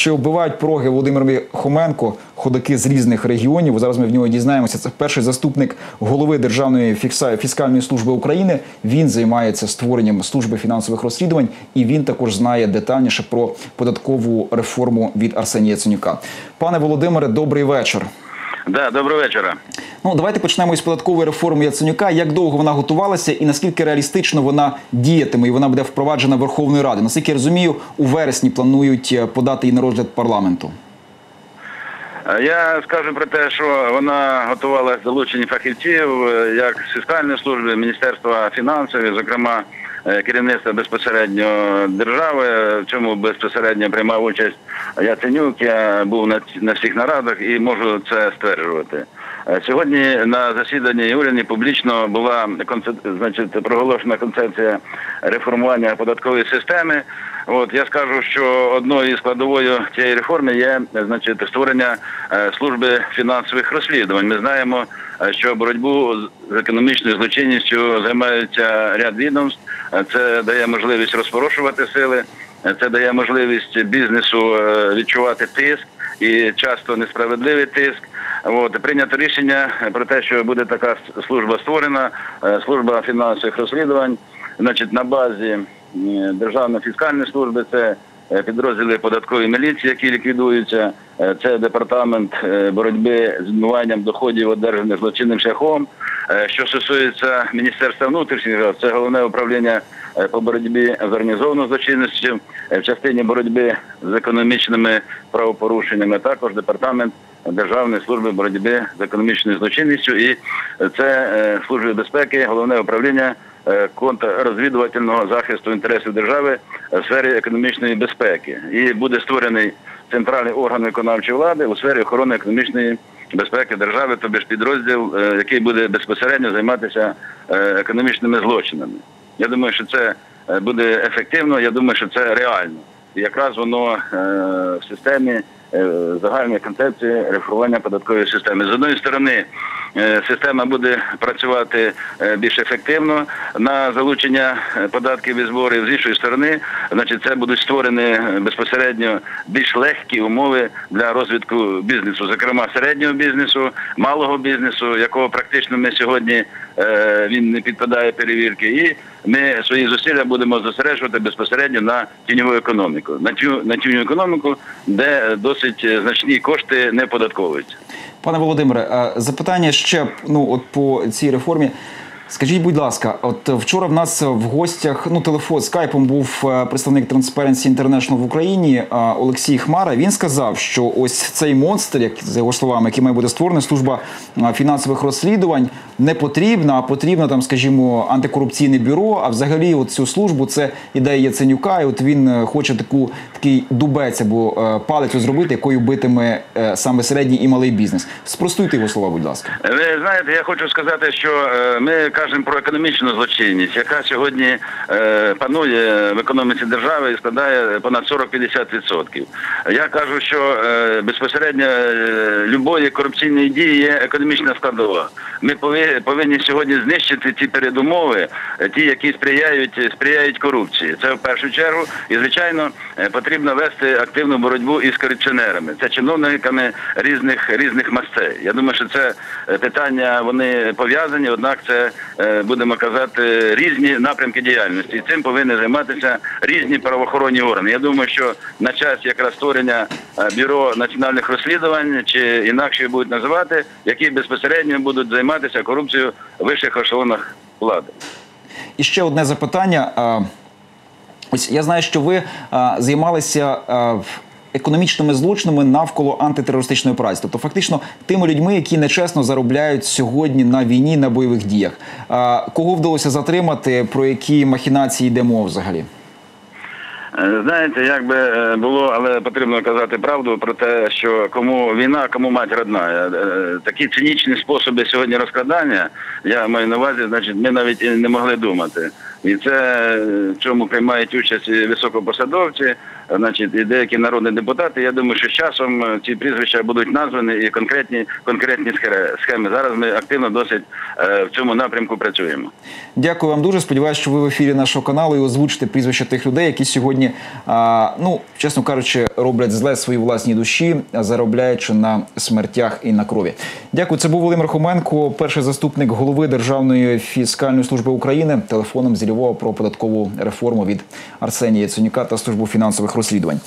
Чи вбивають пороги Володимирові Хоменко ходаки з різних регіонів? Зараз ми в нього дізнаємося. Це перший заступник голови Державної фіскальної служби України. Він займається створенням служби фінансових розслідувань, і він також знає детальніше про податкову реформу від Арсенія Яценюка. Пане Володимире, добрий вечір. Да, доброго вечора. Ну, давайте почнемо із податкової реформи Яценюка. Як довго вона готувалася і наскільки реалістично вона діятиме і вона буде впроваджена Верховною Радою? Наскільки я розумію, у вересні планують е, подати її на розгляд парламенту. Е, Я скажу про те, що вона готувала залучені фахівців е, як з фіскальної служби, Міністерства фінансів, зокрема керівництва безпосередньо держави, в чому безпосередньо приймав участь Яценюк. Я був на всіх нарадах і можу це стверджувати. Е, Сьогодні на засіданні уряді публічно була значить, проголошена концепція реформування податкової системи. От я скажу, що одною із складовою цієї реформи є значить створення е, служби фінансових розслідувань. Ми знаємо, е, що боротьбу з економічною злочинністю займаються ряд відомств. Це дає можливість розпорошувати сили, це дає можливість бізнесу відчувати тиск і часто несправедливий тиск. От прийнято рішення про те, що буде така служба створена, е, служба фінансових розслідувань, значить, на базі е, Державної фіскальної служби, це е, підрозділи податкової міліції, які ліквідуються, це департамент боротьби з відмиванням доходів, одержаних злочинним шляхом. Що стосується Міністерства внутрішніх це головне управління по боротьбі з організованою злочинністю в частині боротьби з економічними правопорушеннями, також департамент Державної служби боротьби з економічною злочинністю, і це е, служба безпеки, головне управління е, контррозвідувального захисту інтересів держави в сфері економічної безпеки. І буде створений центральний орган виконавчої влади у сфері охорони економічної безпеки держави, тобі ж підрозділ, е, який буде безпосередньо займатися економічними злочинами. Я думаю, що це буде ефективно. Я думаю, що це реально. І якраз воно в системі загальної концепції реформування податкової системи. З одної сторони, е, система буде працювати е, більш ефективно на залучення е, податків і зборів. З іншої сторони, значить, це будуть створені е, безпосередньо більш легкі умови для розвитку бізнесу, зокрема середнього бізнесу, малого бізнесу, якого практично ми сьогодні е, він не підпадає перевірки. І ми свої зусилля будемо зосереджувати безпосередньо на тіньову економіку, на тю на тіньову економіку, де досить е, значні кошти не податковуються. Пане Володимире, е, запитання ще ну от по цій реформі. Скажіть, будь ласка, от вчора в нас в гостях ну телефон скайпом був е, представник Transparency International в Україні е, Олексій Хмара. Він сказав, що ось цей монстр, як за його словами, який має бути створений, служба е, фінансових розслідувань, не потрібна, а потрібно там, скажімо, антикорупційне бюро. А взагалі, от цю службу це ідея Яценюка. І от він хоче таку такий дубець або палець зробити, якою битиме саме середній і малий бізнес. Спростуйте його слова, будь ласка. Ви знаєте, я хочу сказати, що ми кажемо про економічну злочинність, яка сьогодні е, панує в економіці держави і складає понад 40-50%. Я кажу, що е, безпосередньо е, любої корупційної дії є економічна складова. Ми повинні, сьогодні знищити ті передумови, е, ті, які сприяють сприяють корупції. Це в першу чергу. І звичайно е, потрібно вести активну боротьбу із корупціонерами. Це чиновниками різних різних мастей. Я думаю, що це питання вони пов'язані, однак це будемо казати різні напрямки діяльності. І цим повинні займатися різні правоохоронні органи. Я думаю, що на час якраз створення е, бюро національних розслідувань чи інакше будуть називати, які безпосередньо будуть займатися корупцією в вищих ешелонах влади. І ще одне запитання. Ось я знаю, що ви займалися економічними злочинами навколо антитерористичної операції, тобто фактично тими людьми, які нечесно заробляють сьогодні на війні на бойових діях. Кого вдалося затримати? Про які махінації йде мова взагалі? Е, Знаєте, як би е, було, але потрібно казати правду про те, що кому війна, кому мать родна. Е, Такі цинічні способи сьогодні розкрадання, я маю на увазі, значить, ми навіть і не могли думати. І це в чому приймають участь високопосадовці, значить, деякі народні депутати. Я думаю, що з часом е, ці прізвища будуть названі і конкретні конкретні схеми. Зараз ми активно досить е, в цьому напрямку працюємо. Дякую вам дуже. Сподіваюся, що ви в ефірі нашого каналу і озвучите прізвища тих людей, які сьогодні, ну чесно кажучи, роблять зле своїй власній душі, заробляючи на смертях і на крові. Дякую. Це був Володимир Хоменко, перший заступник голови Державної фіскальної служби України. Телефоном зі Львова про податкову реформу від Арсенія Яценюка та службу фінансових розслідувань.